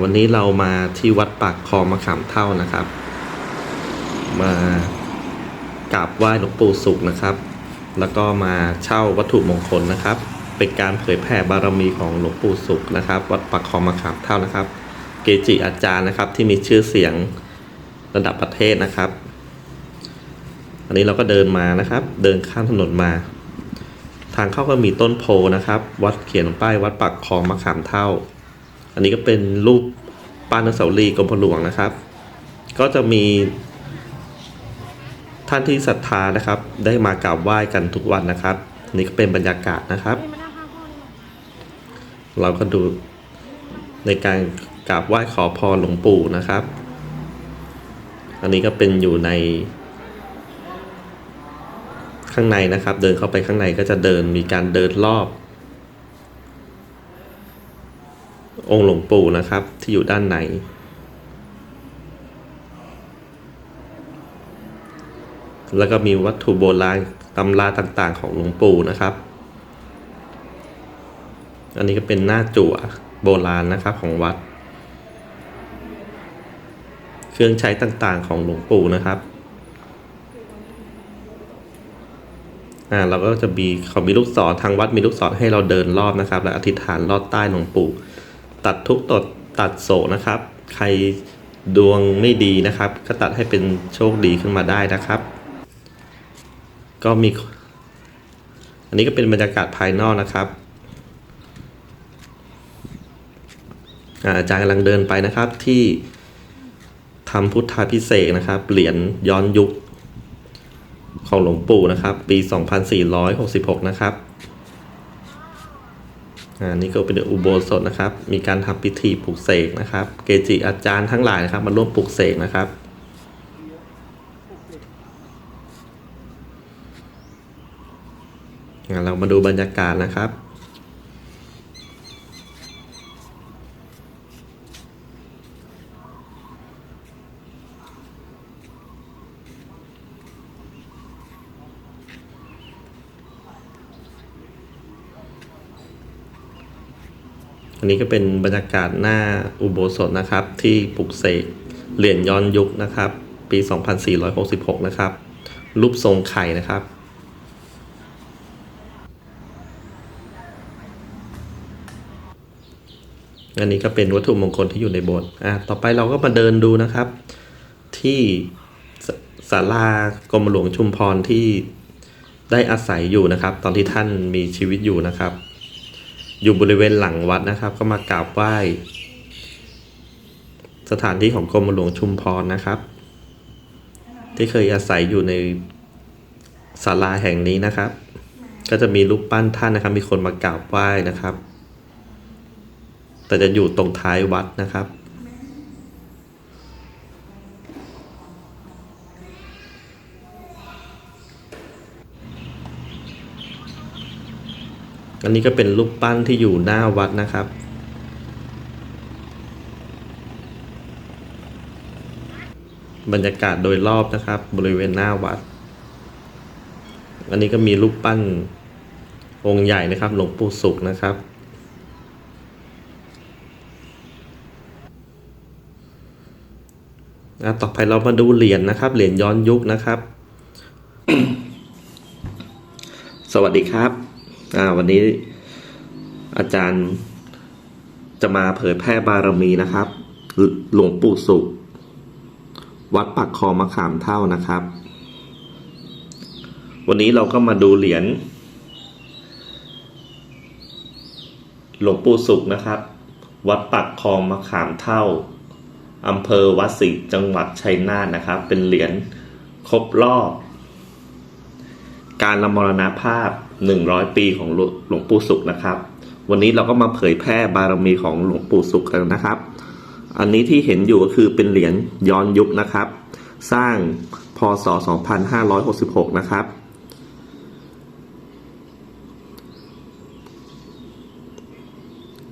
วันนี้เรามาที่วัดปากคลองมะขามเท่านะครับ มากราบไหว้หลวงปู่สุขนะครับ แล้วก็มาเช่าวัตถุมงคลนะครับ เป็นการเผยแผ่บารมีของหลวงปู่สุขนะครับ วัดปากคลองมะขามเท่านะครับ เกจิอาจารย์นะครับที่มีชื่อเสียงระดับประเทศนะครับ อันนี้เราก็เดินมานะครับ เดินข้ามถนนมา ทางเข้าก็มีต้นโพนะครับ วัดเขียนป้ายวัดปากคลองมะขามเท่า อันนี้ก็เป็นรูปป้านอสาวรีกรมพหลวงนะครับ ก็จะมี ท่านที่ศรัทธานะครับ ได้มากราบไหว้กันทุกวันนะครับ นี่ก็เป็นบรรยากาศนะครับ เราก็ดูในการกราบไหว้ขอพรหลวงปู่นะครับ อันนี้ก็เป็นอยู่ในข้างในนะครับ เดินเข้าไปข้างในก็จะเดินมีการเดินรอบ องค์หลวงปู่นะครับ ที่อยู่ด้านในแล้วก็มีวัตถุโบราณตำราต่างๆ ของหลวงปู่นะครับ อันนี้ก็เป็นหน้าจั่วโบราณนะครับของวัด เครื่องใช้ต่างๆของหลวงปู่นะครับ อ่าเราก็จะมีเขามีลูกศรทางวัดมีลูกศรให้เราเดินรอบนะครับ และอธิษฐานลอดใต้หลวงปู่ ตัดทุกตดตัดโศกนะครับ ใครดวงไม่ดีนะครับ ก็ตัดให้เป็นโชคดีขึ้นมาได้นะครับ ก็มี อันนี้ก็เป็นบรรยากาศภายนอกนะครับอาจารย์กำลังเดินไปนะครับที่ทำพุทธาพิเศษนะครับ เหรียญย้อนยุคของหลวงปู่นะครับ ปี 2466 นะครับ อันนี้ก็เป็นอุโบสถนะครับ มีการทำพิธีปลุกเสกนะครับ เกจิอาจารย์ทั้งหลายนะครับมาร่วมปลุกเสกนะครับ เรามาดูบรรยากาศนะครับ อันนี้ก็เป็นบรรยากาศหน้าอุโบสถนะครับ ที่ปลุกเสกเหรียญย้อนยุคนะครับ ปี 2466 นะครับ รูปทรงไข่นะครับอันนี้ก็เป็นวัตถุมงคลที่อยู่ในโบสถ์อะต่อไปเราก็มาเดินดูนะครับ ที่ศศาลากรมหลวงชุมพรที่ได้อาศัยอยู่นะครับ ตอนที่ท่านมีชีวิตอยู่นะครับ อยู่บริเวณหลังวัดนะครับ ก็มากราบไหว้ สถานที่ของกรมหลวงชุมพรนะครับ ที่เคยอาศัยอยู่ในศาลาแห่งนี้นะครับ ก็จะมีรูปปั้นท่านนะครับ มีคนมากราบไหว้นะครับ แต่จะอยู่ตรงท้ายวัดนะครับ อันนี้ก็เป็นรูปปั้นที่อยู่หน้าวัดนะครับ บรรยากาศโดยรอบนะครับ บริเวณหน้าวัด อันนี้ก็มีรูปปั้นองค์ใหญ่นะครับ หลวงปู่สุขนะครับ ต่อไปเรามาดูเหรียญนะครับ เหรียญย้อนยุคนะครับ สวัสดีครับ อ่าวันนี้อาจารย์จะมาเผยแพร่บารมีนะครับ หลวงปู่สุข วัดปักคอมะขามเท่านะครับ วันนี้เราก็มาดูเหรียญหลวงปู่สุขนะครับ วัดปักคลองมะขามเท่าอำเภอวัดสิงห์จังหวัดชัยนาทนะครับ เป็นเหรียญครบรอบ การละมรณภาพ 100 ปีของหลวงปู่สุขนะครับ วันนี้เราก็มาเผยแพร่บารมีของหลวงปู่สุขกันนะครับ อันนี้ที่เห็นอยู่ก็คือเป็นเหรียญย้อนยุคนะครับ สร้างพศ 2566 นะครับ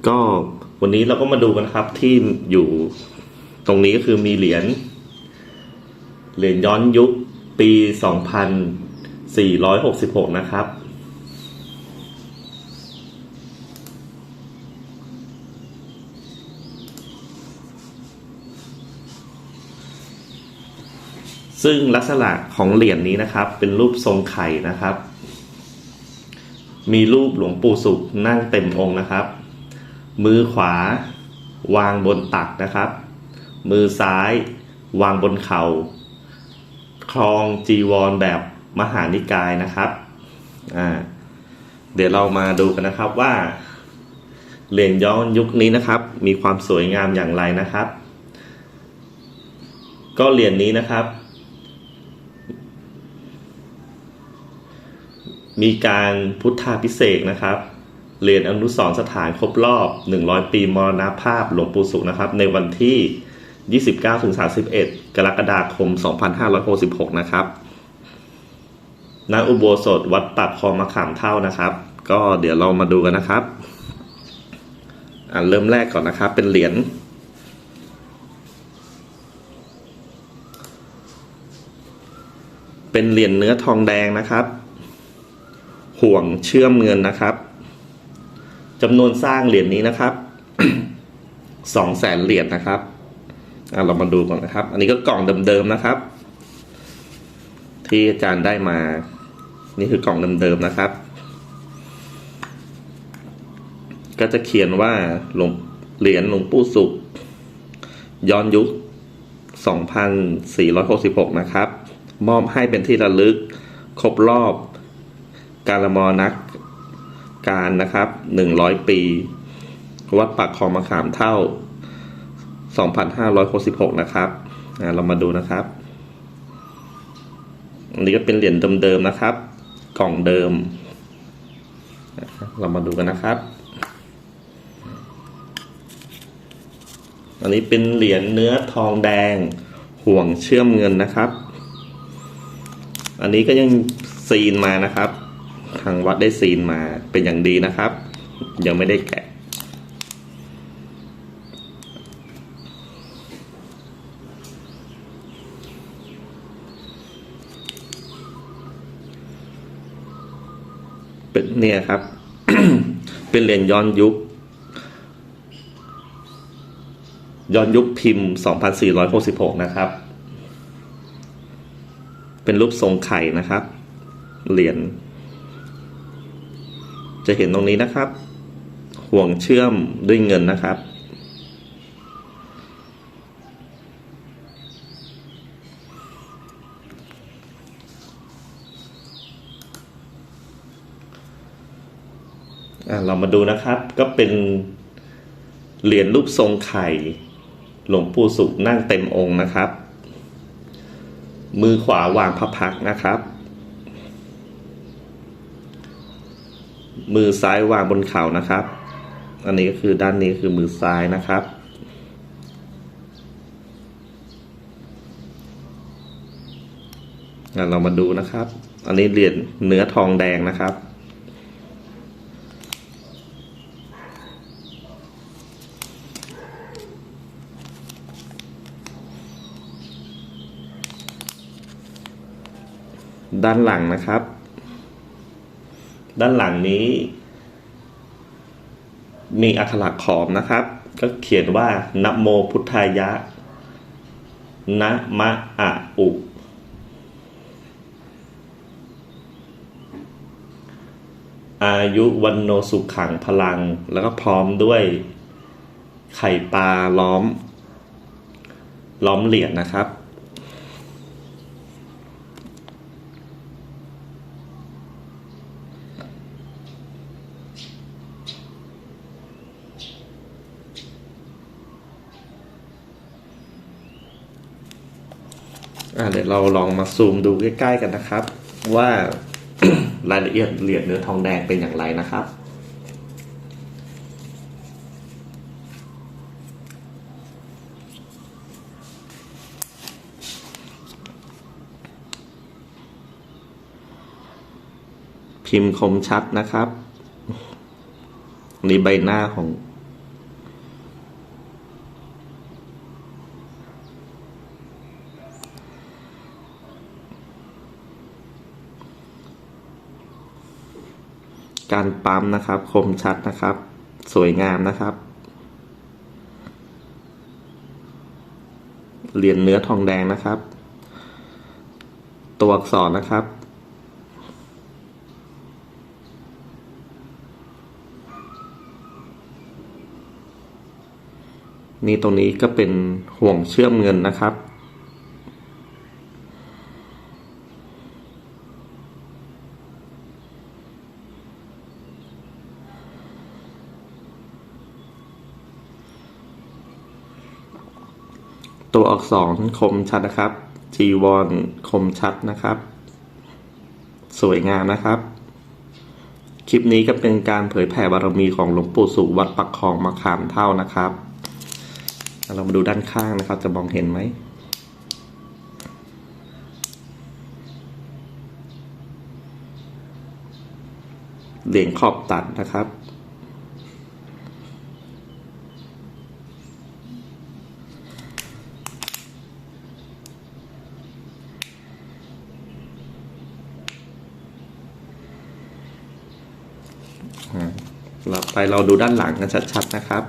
ก็วันนี้เราก็มาดูกันครับที่อยู่ตรงนี้ก็คือมีเหรียญเหรียญย้อนยุคปี 2466 นะครับ ซึ่งลักษณะของเหรียญนี้นะครับ เป็นรูปทรงไข่นะครับ มีรูปหลวงปู่สุขนั่งเต็มองค์นะครับ มือขวาวางบนตักนะครับ มือซ้ายวางบนเขา่าคลองจีวรแบบมหานิกายนะครับอ่าเดี๋ยวเรามาดูกันนะครับว่า เหรียญย้อนยุคนี้นะครับ มีความสวยงามอย่างไรนะครับ ก็เหรียญนี้นะครับ มีการพุทธาพิเศษนะครับเหรียญอนุสรณ์สถานครบรอบ 100 ปีมรณภาพหลวงปู่สุนะครับ ในวันที่ 29-31 กรกฎาคม 2566 นะครับณอุโบสถวัดปากคลองมะขามเท่านะครับ ก็เดี๋ยวเรามาดูกันนะครับ อ่าเริ่มแรกก่อนนะครับ เป็นเหรียญเป็นเหรียญเนื้อทองแดงนะครับ ห่วงเชื่อมเงินนะครับจำนวนสร้างเหรียญนี้นะครับสองแสนเหรียญนะครับเรามาดูก่อนนะครับ อันนี้ก็กล่องเดิมๆนะครับ ที่อาจารย์ได้มา นี่คือกล่องเดิมๆนะครับ ก็จะเขียนว่าหลวงเหรียญหลวงปู่สุข ย้อนยุค 2466 นะครับ มอบให้เป็นที่ระลึก ครบรอบ การละมอนักการนะครับ100ปี วัดปากคลองมะขามเท่า2566นะครับอะเรามาดูนะครับ อันนี้ก็เป็นเหรียญเดิมๆนะครับ กล่องเดิม เรามาดูกันนะครับ อันนี้เป็นเหรียญเนื้อทองแดงห่วงเชื่อมเงินนะครับ อันนี้ก็ยังซีนมานะครับ ทางวัดได้ซีนมาเป็นอย่างดีนะครับ ยังไม่ได้แกะ เป็นเนี่ยครับ เป็นเหรียญย้อนยุค ย้อนยุคพิมพ์ 2466 นะครับ เป็นรูปทรงไข่นะครับ เหรียญ จะเห็นตรงนี้นะครับ ห่วงเชื่อมด้วยเงินนะครับ เรามาดูนะครับ ก็เป็นเหรียญรูปทรงไข่ หลวงปู่สุขนั่งเต็มองค์นะครับ มือขวาวางพระพักนะครับ มือซ้ายวางบนเข่านะครับ อันนี้ก็คือด้านนี้คือมือซ้ายนะครับ เรามาดูนะครับ อันนี้เหรียญเนื้อทองแดงนะครับด้านหลังนะครับ ด้านหลังนี้ มีอักขระขอมนะครับ ก็เขียนว่านะโมพุทธายะนะมะอะอุอายุวันโนสุขขังพลัง แล้วก็พร้อมด้วยไข่ปลาล้อม ล้อมเหรียญนะครับ อ่า เราลองมาซูมดูใกล้ๆกันนะครับ ว่ารายละเอียดเหรียญเนื้อทองแดงเป็นอย่างไรนะครับพิมพ์คมชัดนะครับ นี่ใบหน้าของ การปั๊มนะครับ คมชัดนะครับ สวยงามนะครับ เหรียญเนื้อทองแดงนะครับ ตัวอักษรนะครับ นี่ตรงนี้ก็เป็นห่วงเชื่อมเงินนะครับ ตัว อักษรคมชัดนะครับ จีวรคมชัดนะครับ สวยงามนะครับ คลิปนี้ก็เป็นการเผยแผ่บารมีของหลวงปู่สุวัดปักคลองมะขามเท่านะครับ เรามาดูด้านข้างนะครับ จะมองเห็นไหมเหรียญขอบตัดนะครับ เราไปเราดูด้านหลังกันชัดๆนะครับ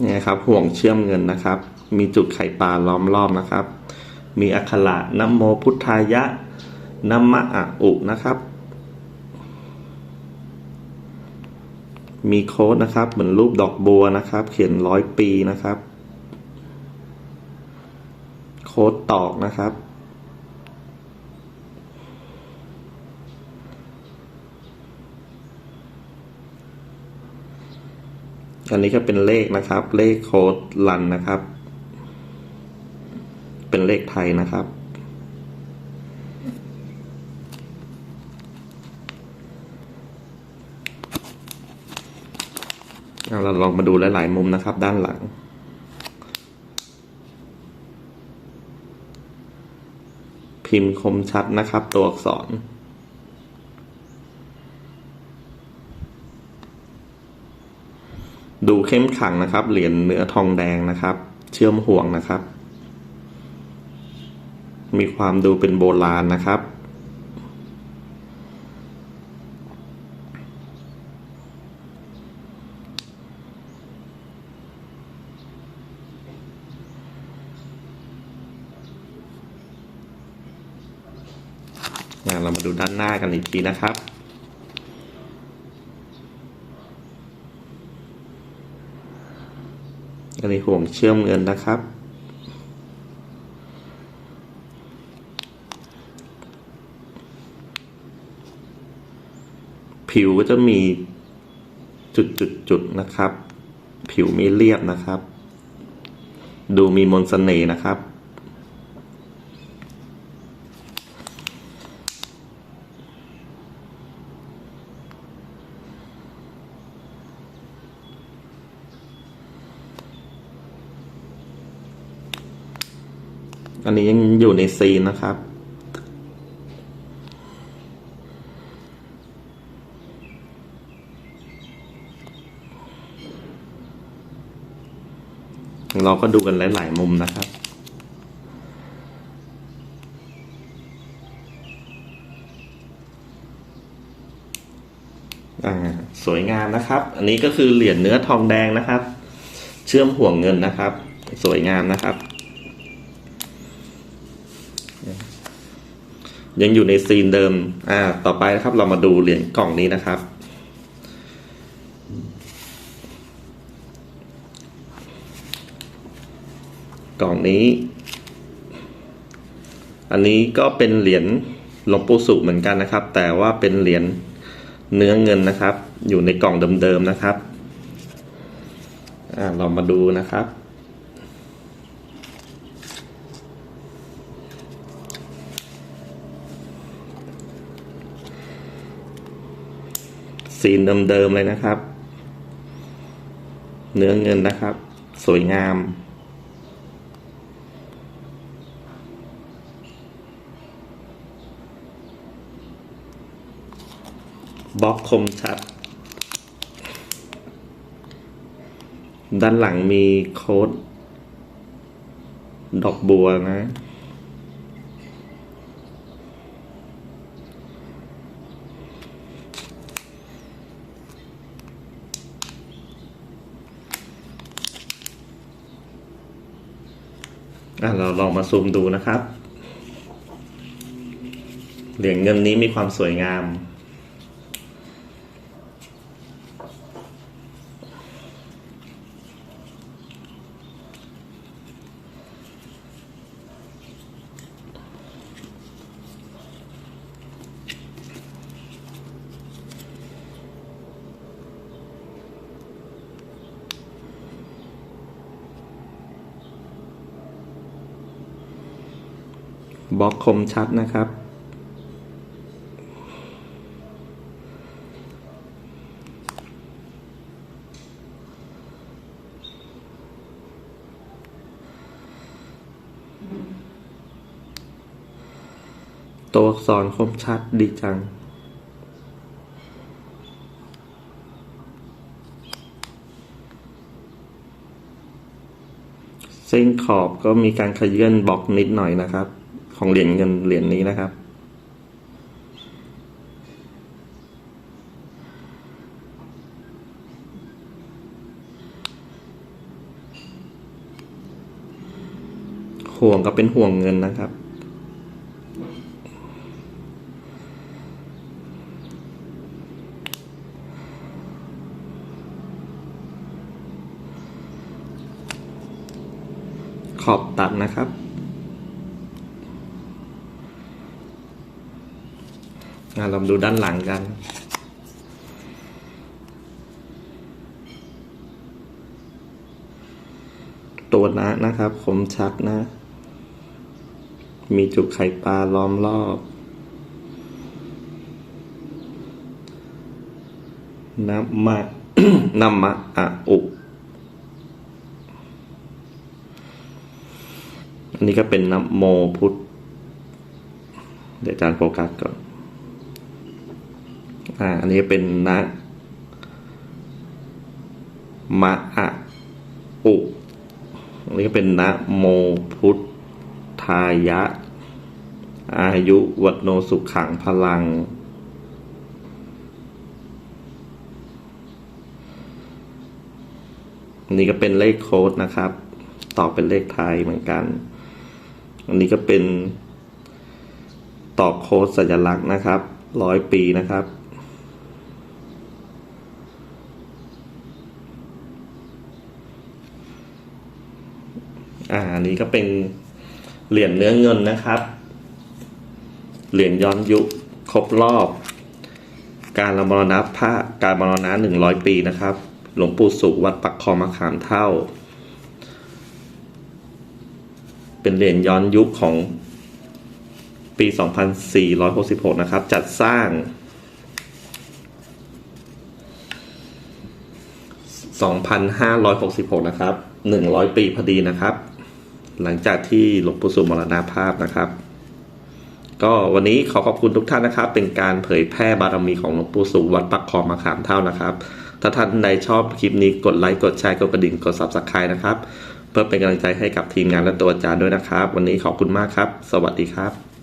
เนี่ยครับห่วงเชื่อมเงินนะครับ มีจุดไข่ปลาล้อมรอบนะครับ มีอักขระนโมพุทธายะนัมมะอะอุนะครับมีโค้ดนะครับ เหมือนรูปดอกบัวนะครับ เขียนร้อยปีนะครับ โค้ดตอกนะครับ อันนี้ก็เป็นเลขนะครับ เลขโค้ดลันนะครับ เป็นเลขไทยนะครับเอาเราลองมาดูหลาย ๆ มุมนะครับ ด้านหลัง พิมพ์คมชัดนะครับ ตัวอักษร ดูเข้มขังนะครับ เหรียญเนื้อทองแดงนะครับ เชื่อมห่วงนะครับ มีความดูเป็นโบราณนะครับ อะเรามาดูด้านหน้า กันอีกทีนะครับ อันนี้ห่วงเชื่อมเงินนะครับ ผิวก็จะมีจุดๆๆนะครับ ผิวไม่เรียบนะครับ ดูมีมนต์เสน่ห์นะครับ อยู่ในซีนนะครับ เราก็ดูกันหลาย ๆ มุมนะครับอ่าสวยงามนะครับ อันนี้ก็คือเหรียญเนื้อทองแดงนะครับ เชื่อมห่วงเงินนะครับ สวยงามนะครับ ยังอยู่ในซีนเดิม อ่า ต่อไปนะครับ เรามาดูเหรียญกล่องนี้นะครับ กล่องนี้ อันนี้ก็เป็นเหรียญหลวงปู่สุเหมือนกันนะครับ แต่ว่าเป็นเหรียญเนื้อเงินนะครับ อยู่ในกล่องเดิมๆนะครับ อ่า เรามาดูนะครับ ซีนเดิมๆเลยนะครับ เนื้อเงินนะครับ สวยงามบล็อกคมชัด ด้านหลังมีโค้ด ดอกบัวนะ อ อะเรา ลองมาซูมดูนะครับ เหรียญเงินนี้มีความสวยงาม ล็อกคมชัดนะครับ ตัวอักษรคมชัดดีจังเส้นขอบก็มีการขยื่นบล็อกนิดหน่อยนะครับ ของเหรียญเงินเหรียญนี้นะครับ ห่วงก็เป็นห่วงเงินนะครับขอบตัดนะครับ งาน เรามาดูด้านหลังกัน ตัวนะนะครับคมชัดนะ มีจุกไข่ปลาล้อมรอบ น้ำมะน้ำมะอะอุอันนี้ก็เป็นน้ำโมพุทธเดี๋ยวอาจารย์โฟกัสก่อน อ่าอันนี้เป็นนะมะอะอุอันนี้ก็เป็นนะโมพุทธายะ อายุวัตโนสุขขังพลัง อันนี้ก็เป็นเลขโค้ดนะครับ ต่อเป็นเลขไทยเหมือนกัน อันนี้ก็เป็นต่อโค้ดสัญลักษณ์นะครับ ร้อยปีนะครับ อ่าอั นี้ก็เป็นเหรียญเนื้อเงินนะครับ เหรียญย้อนยุคครบรอบ การละมรณภาพการมรณะหนึ่งร้อยปีนะครับ หลวงปู่สุขวัดปักคอมะขามเท่า เป็นเหรียญย้อนยุคของปี 2466 นะครับ จัดสร้าง 2,566 นะครับ 100 ปีพอดีนะครับ หลังจากที่หลวงปู่สุมรณภาพนะครับ ก็วันนี้ขอขอบคุณทุกท่านนะครับ เป็นการเผยแพร่บารมีของหลวงปู่สุวัดปักคอมาขามเท่านะครับ ถ้าท่านใดชอบคลิปนี้กดไลค์กดแชร์กดกระดิ่งกด subscribe นะครับ เพื่อเป็นกำลังใจให้กับทีมงานและตัวอาจารย์ด้วยนะครับ วันนี้ขอบคุณมากครับ สวัสดีครับ